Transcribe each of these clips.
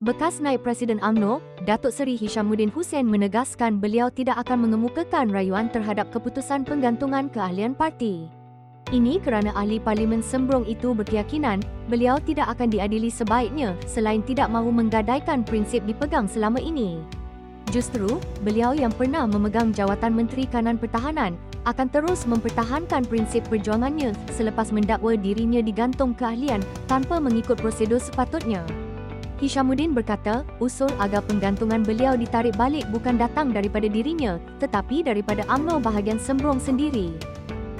Bekas Naib Presiden AMNO, Datuk Seri Hishamuddin Hussein menegaskan beliau tidak akan mengemukakan rayuan terhadap keputusan penggantungan keahlian parti. Ini kerana ahli parlimen sembrong itu berkeyakinan beliau tidak akan diadili sebaiknya selain tidak mahu menggadaikan prinsip dipegang selama ini. Justru, beliau yang pernah memegang jawatan Menteri Kanan Pertahanan akan terus mempertahankan prinsip perjuangannya selepas mendakwa dirinya digantung keahlian tanpa mengikut prosedur sepatutnya. Hishamuddin berkata, usul agar penggantungan beliau ditarik balik bukan datang daripada dirinya, tetapi daripada UMNO bahagian sembrong sendiri.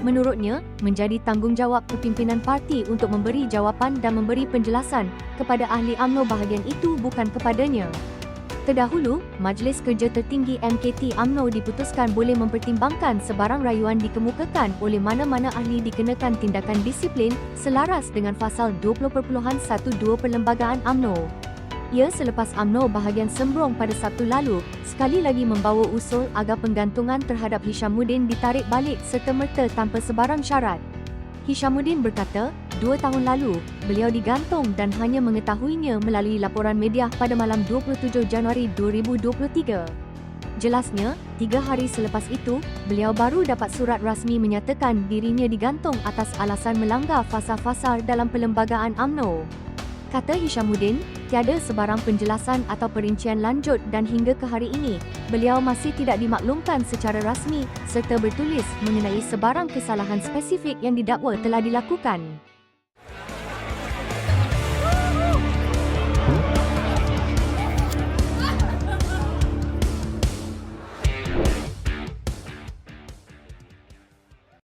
Menurutnya, menjadi tanggungjawab kepimpinan parti untuk memberi jawapan dan memberi penjelasan kepada ahli UMNO bahagian itu bukan kepadanya. Terdahulu, Majlis Kerja Tertinggi MKT UMNO diputuskan boleh mempertimbangkan sebarang rayuan dikemukakan oleh mana-mana ahli dikenakan tindakan disiplin selaras dengan fasal 20.12 Perlembagaan UMNO. Ia selepas AMNO bahagian sembrong pada Sabtu lalu, sekali lagi membawa usul agar penggantungan terhadap Hishamuddin ditarik balik serta-merta tanpa sebarang syarat. Hishamuddin berkata, dua tahun lalu, beliau digantung dan hanya mengetahuinya melalui laporan media pada malam 27 Januari 2023. Jelasnya, tiga hari selepas itu, beliau baru dapat surat rasmi menyatakan dirinya digantung atas alasan melanggar fasa-fasa dalam perlembagaan AMNO. Kata Hishamuddin, tiada sebarang penjelasan atau perincian lanjut dan hingga ke hari ini, beliau masih tidak dimaklumkan secara rasmi serta bertulis mengenai sebarang kesalahan spesifik yang didakwa telah dilakukan.